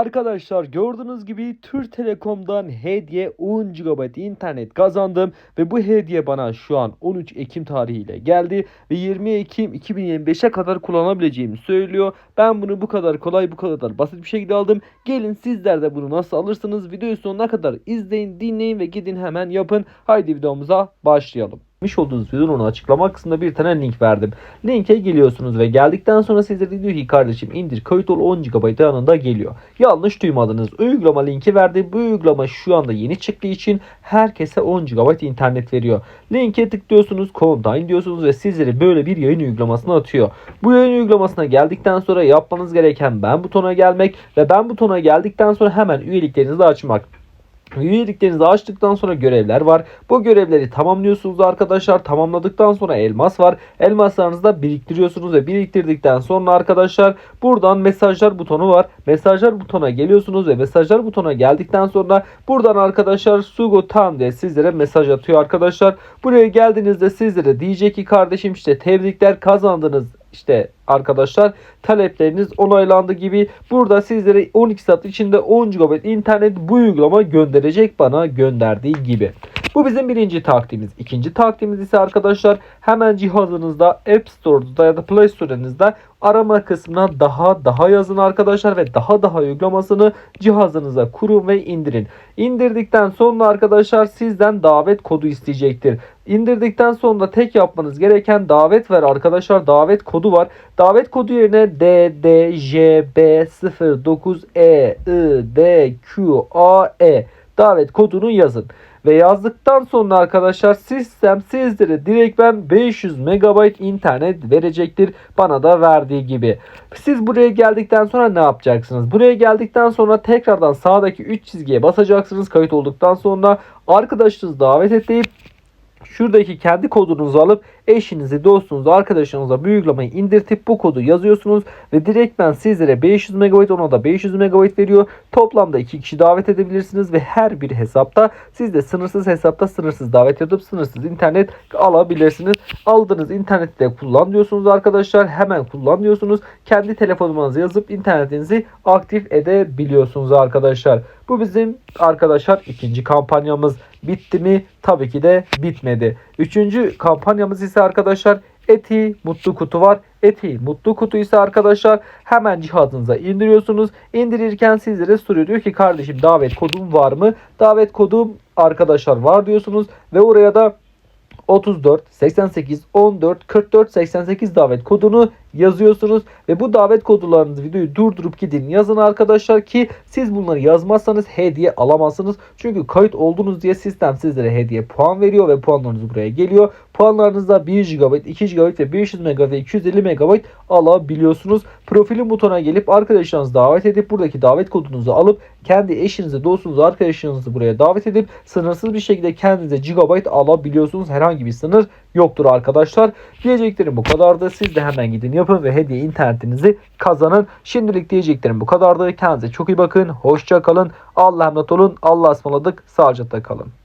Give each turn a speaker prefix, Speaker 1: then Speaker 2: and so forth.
Speaker 1: Arkadaşlar gördüğünüz gibi Türk Telekom'dan hediye 10 GB internet kazandım ve bu hediye bana şu an 13 Ekim tarihiyle geldi ve 20 Ekim 2025'e kadar kullanabileceğimi söylüyor. Ben bunu bu kadar kolay bu kadar basit bir şekilde aldım. Gelin sizler de bunu nasıl alırsınız videoyu sonuna kadar izleyin dinleyin ve gidin hemen yapın. Haydi videomuza başlayalım. Yapmış olduğunuz videonun açıklama kısmında bir tane link verdim. Linke geliyorsunuz ve geldikten sonra sizlere diyor ki kardeşim indir kayıt ol 10 GB yanında geliyor. Yanlış duymadınız. Uygulama linki verdi. Bu uygulama şu anda yeni çıktığı için herkese 10 GB internet veriyor. Linke tıklıyorsunuz, contain diyorsunuz ve sizleri böyle bir yayın uygulamasına atıyor. Bu yayın uygulamasına geldikten sonra yapmanız gereken ben butona gelmek ve ben butona geldikten sonra hemen üyeliklerinizi açmak. Üyeliklerinizi açtıktan sonra görevler var. Bu görevleri tamamlıyorsunuz arkadaşlar. Tamamladıktan sonra elmas var. Elmaslarınızı da biriktiriyorsunuz ve biriktirdikten sonra arkadaşlar buradan mesajlar butonu var. Mesajlar butona geliyorsunuz ve mesajlar butona geldikten sonra buradan arkadaşlar Sugo Tan diye sizlere mesaj atıyor arkadaşlar. Buraya geldiğinizde sizlere diyecek ki kardeşim işte tebrikler kazandınız işte arkadaşlar talepleriniz onaylandı gibi burada sizlere 12 saat içinde 10 GB internet bu uygulama gönderecek bana gönderdiği gibi. Bu bizim birinci taktiğimiz. İkinci taktiğimiz ise arkadaşlar hemen cihazınızda App Store'da ya da Play Store'unuzda arama kısmına daha daha yazın arkadaşlar ve daha daha uygulamasını cihazınıza kurun ve indirin. İndirdikten sonra arkadaşlar sizden davet kodu isteyecektir. İndirdikten sonra tek yapmanız gereken davet ver arkadaşlar davet kodu var. Davet kodu yerine DDJB09EIDQAE davet kodunu yazın. Ve yazdıktan sonra arkadaşlar sistem sizlere direkt ben 500 MB internet verecektir. Bana da verdiği gibi. Siz buraya geldikten sonra ne yapacaksınız? Buraya geldikten sonra tekrardan sağdaki 3 çizgiye basacaksınız. Kayıt olduktan sonra arkadaşınızı davet et deyip Şuradaki kendi kodunuzu alıp eşinizi, dostunuzu, arkadaşınıza bu uygulamayı indirtip bu kodu yazıyorsunuz ve direktmen sizlere 500 MB ona da 500 MB veriyor. Toplamda 2 kişi davet edebilirsiniz ve her bir hesapta siz de sınırsız hesapta sınırsız davet edip sınırsız internet alabilirsiniz. Aldığınız interneti de kullan diyorsunuz arkadaşlar. Hemen kullan diyorsunuz. Kendi telefonunuza yazıp internetinizi aktif edebiliyorsunuz arkadaşlar. Bu bizim arkadaşlar ikinci kampanyamız. Bitti mi? Tabii ki de bitmedi. Üçüncü kampanyamız ise arkadaşlar Eti Mutlu Kutu var. Eti Mutlu Kutu ise arkadaşlar hemen cihazınıza indiriyorsunuz. İndirirken sizlere soruyor. Diyor ki kardeşim davet kodum var mı? Davet kodum arkadaşlar var diyorsunuz. Ve oraya da 34 88 14 44 88 davet kodunu yazıyorsunuz ve bu davet kodlarınızı videoyu durdurup gidin yazın arkadaşlar ki siz bunları yazmazsanız hediye alamazsınız. Çünkü kayıt oldunuz diye sistem sizlere hediye puan veriyor ve puanlarınız buraya geliyor. Puanlarınızda 1 GB, 2 GB ve 500 MB ve 250 MB alabiliyorsunuz. Profilin butona gelip arkadaşlarınızı davet edip buradaki davet kodunuzu alıp kendi eşinizi, dostunuzu, arkadaşlarınızı buraya davet edip sınırsız bir şekilde kendinize GB alabiliyorsunuz. Herhangi bir sınır yoktur arkadaşlar. Diyeceklerim bu kadardı. Siz de hemen gidin yapın ve hediye internetinizi kazanın. Şimdilik diyeceklerim bu kadardı. Kendinize çok iyi bakın. Hoşça kalın. Allah'a emanet olun. Allah'a ısmarladık. Sağlıcakla kalın.